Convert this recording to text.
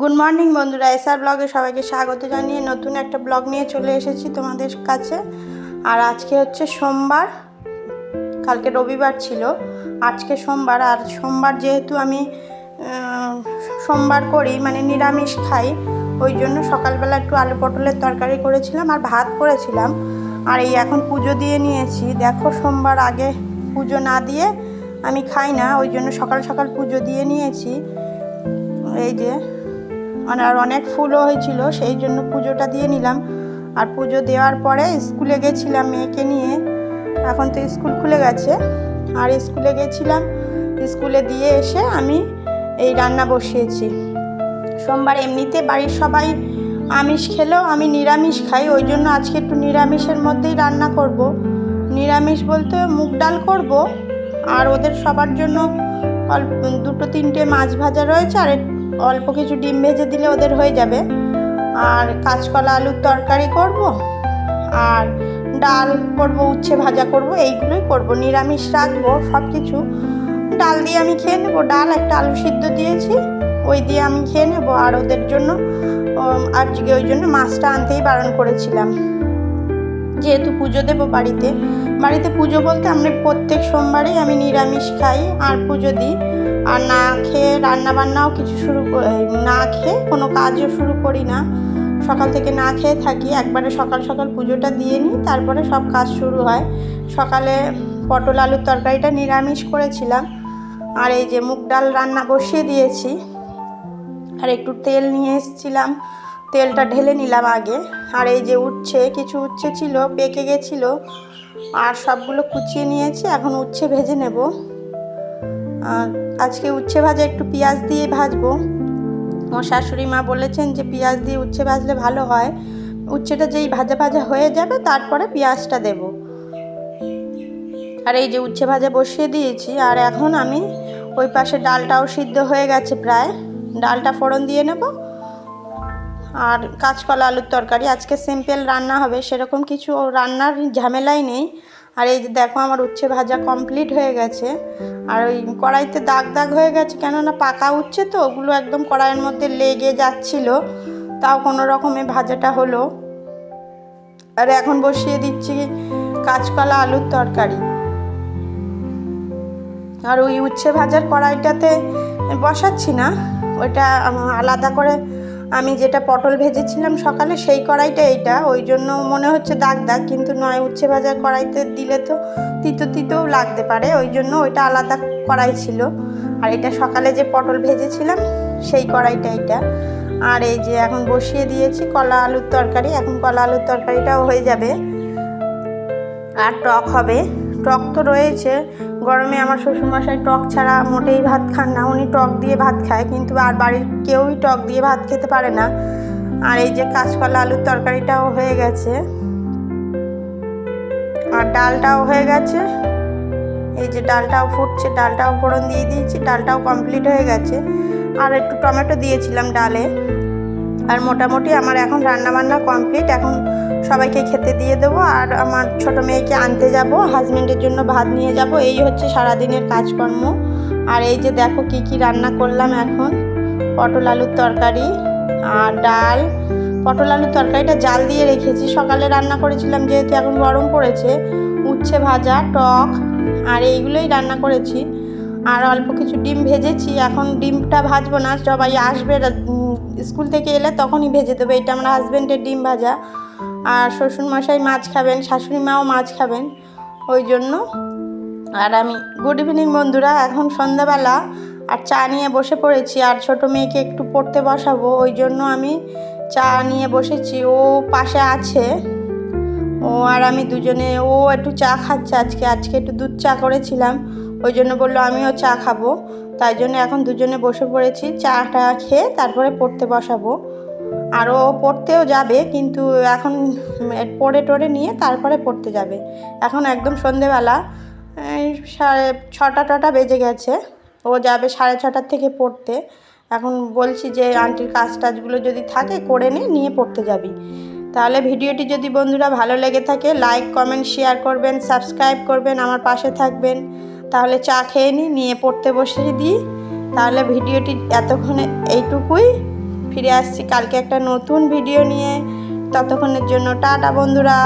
Good morning বন্ধুরা। SR ব্লগে সবাইকে স্বাগত জানিয়ে নতুন একটা ব্লগ নিয়ে চলে এসেছি তোমাদের কাছে। আর আজকে হচ্ছে সোমবার। কালকে রবিবার ছিল। আজকে সোমবার। আর সোমবার যেহেতু আমি সোমবার করি মানে নিরামিষ খাই, ওই জন্য সকালবেলা একটু আলু পটলের তরকারি করেছিলাম আর ভাত করেছিলাম। আর এই এখন পুজো দিয়ে নিয়েছি। দেখো সোমবার আগে পুজো না দিয়ে আমি খাই না, ওই জন্য সকাল সকাল পুজো দিয়ে নিয়েছি। এই যে আর অনেক ফুলও হয়েছিল, সেই জন্য পুজোটা দিয়ে নিলাম। আর পুজো দেওয়ার পরে স্কুলে গেছিলাম মেয়েকে নিয়ে। এখন তো স্কুল খুলে গেছে। আর স্কুলে গেছিলাম, স্কুলে দিয়ে এসে আমি এই রান্না বসিয়েছি। সোমবার এমনিতে বাড়ির সবাই আমিষ খেলেও আমি নিরামিষ খাই, ওই জন্য আজকে একটু নিরামিষের মধ্যেই রান্না করব। নিরামিষ বলতে মুগ ডাল করব, আর ওদের সবার জন্য অল্প দুটো তিনটে মাছ ভাজা রয়েছে, আর অল্প কিছু ডিম ভেজে দিলে ওদের হয়ে যাবে। আর কাঁচকলা আলুর তরকারি করব, আর ডাল করব, উচ্ছে ভাজা করব, এইগুলোই করব। নিরামিষ রাখব সব কিছু ডাল দিয়ে আমি খেয়ে নেব। ডাল একটা আলু সিদ্ধ দিয়েছি, ওই দিয়ে আমি খেয়ে নেব। আর ওদের জন্য আজকে ওই জন্য মাছটা আনতেই বারণ করেছিলাম। যেহেতু পুজো দেবো বাড়িতে। বাড়িতে পুজো বলতে আমরা প্রত্যেক সোমবারেই আমি নিরামিষ খাই, আর পুজো দিই। আর না খেয়ে রান্না বান্নাও কিছু শুরু না খেয়ে কোনো কাজও শুরু করি না। সকাল থেকে না খেয়ে থাকি, একবারে সকাল সকাল পুজোটা দিয়ে নিই, তারপরে সব কাজ শুরু হয়। সকালে পটল আলুর তরকারিটা নিরামিষ করেছিলাম, আর এই যে মুগ ডাল রান্না বসিয়ে দিয়েছি। আর একটু তেল নিয়ে এসেছিলাম, তেলটা ঢেলে নিলাম আগে। আর এই যে উচ্ছে, কিছু উচ্ছে ছিল, পেকে গেছিল। আর সবগুলো কুচিয়ে নিয়েছি, এখন উচ্ছে ভেজে নেব। আর আজকে উচ্ছে ভাজা একটু পেঁয়াজ দিয়ে ভাজবো। আমার শাশুড়ি মা বলেছেন যে পেঁয়াজ দিয়ে উচ্ছে ভাজলে ভালো হয়। উচ্ছেটা যেই ভাজা ভাজা হয়ে যাবে, তারপরে পেঁয়াজটা দেব। আর এই যে উচ্ছে ভাজা বসিয়ে দিয়েছি, আর এখন আমি ওই পাশে ডালটাও সিদ্ধ হয়ে গেছে প্রায়। ডালটা ফোড়ন দিয়ে নেব আর কাঁচকলা, আলুর তরকারি। আজকে সিম্পল রান্না হবে, সেরকম কিছু রান্নার ঝামেলাই নেই। আর এই যে দেখো, আমার উচ্ছে ভাজা কমপ্লিট হয়ে গেছে। আর ওই কড়াইতে দাগ দাগ হয়ে গেছে, কেননা পাকা উচ্ছে তো, ওগুলো একদম কড়াইয়ের মধ্যে লেগে যাচ্ছিল। তাও কোনো রকমে ভাজাটা হলো। আর এখন বসিয়ে দিচ্ছি কাঁচকলা, আলুর তরকারি। আর ওই উচ্ছে ভাজার কড়াইটাতে বসাচ্ছি না, ওইটা আলাদা করে আমি যেটা পটল ভেজেছিলাম সকালে সেই কড়াইটা এইটা, ওই জন্য মনে হচ্ছে দাগ দাগ, কিন্তু নয় উচ্ছে ভাজার কড়াইতে দিলে তো তিতো তিতোও লাগতে পারে, ওই জন্য ওইটা আলাদা কড়াই ছিল। আর এটা সকালে যে পটল ভেজেছিলাম সেই কড়াইটা এটা আর এই যে এখন বসিয়ে দিয়েছি কলা আলুর তরকারি, এখন কলা আলুর তরকারিটাও হয়ে যাবে। আর টক হবে। টক তো রয়েছে গরমে আমার শ্বশুরমশাই টক ছাড়া মোটেই ভাত খান না। উনি টক দিয়ে ভাত খায়, কিন্তু আর বাড়ির কেউই টক দিয়ে ভাত খেতে পারে না। আর এই যে কাঁচকলা আলুর তরকারিটাও হয়ে গেছে। আর ডালটাও হয়ে গেছে। এই যে ডালটাও ফুটছে, ডালটাও ফোড়ন দিয়ে দিয়েছি, ডালটাও কমপ্লিট হয়ে গেছে। আর একটু টমেটো দিয়েছিলাম ডালে। আর মোটামুটি আমার এখন রান্না বান্না কমপ্লিট। এখন সবাইকে খেতে দিয়ে দেবো আর আমার ছোট মেয়েকে আনতে যাব। হাজবেন্ডের জন্য ভাত নিয়ে যাব। এই হচ্ছে সারাদিনের কাজকর্ম। আর এই যে দেখো কি কি রান্না করলাম এখন। পটল আলুর তরকারি আর ডাল। পটল আলুর তরকারিটা জাল দিয়ে রেখেছি। সকালে রান্না করেছিলাম যেহেতু এখন গরম পড়েছে। উচ্ছে ভাজা, টক আর এইগুলোই রান্না করেছি। আর অল্প কিছু ডিম ভেজেছি। এখন ডিমটা ভাজবো না, সবাই আসবে স্কুল থেকে এলে তখনই ভেজে দেবে। এটা আমার হাজব্যান্ডের ডিম ভাজা। আর শ্বশুরমশাই মাছ খাবেন শাশুড়ি মাও মাছ খাবেন, ওই জন্য। আর আমি, গুড ইভিনিং বন্ধুরা, এখন সন্ধ্যাবেলা। আর চা নিয়ে বসে পড়েছি, আর ছোট মেয়েকে একটু পড়তে বসাবো, ওই জন্য আমি চা নিয়ে বসেছি। ও পাশে আছে। ও আর আমি দুজনে, ও একটু চা খাচ্ছে আজকে আজকে একটু দুধ চা করেছিলাম। ওই জন্য বলল, আমিও চা খাব। তাই জন্য এখন দুজনে বসে পড়েছি, চাটা খেয়ে তারপরে পড়তে বসাবো। আরও পড়তেও যাবে, কিন্তু এখন পড়ে টড়ে নিয়ে তারপরে পড়তে যাবে। এখন একদম সন্ধেবেলা সাড়ে ছটা টটা বেজে গেছে, ও যাবে সাড়ে ছটার থেকে পড়তে। এখন বলছি যে, আন্টির কাজ টাজগুলো যদি থাকে, করে নে, নিয়ে পড়তে যাবি। তাহলে ভিডিওটি যদি বন্ধুরা ভালো লেগে থাকে, লাইক, কমেন্ট, শেয়ার করবেন, সাবস্ক্রাইব করবেন, আমার পাশে থাকবেন। তাহলে চা খেয়ে নিই নিয়ে পড়তে বসে দিই। তাহলে ভিডিওটি এতক্ষণে এইটুকুই। ফিরে আসছি কালকে একটা নতুন ভিডিও নিয়ে। ততক্ষণের জন্য টাটা বন্ধুরা।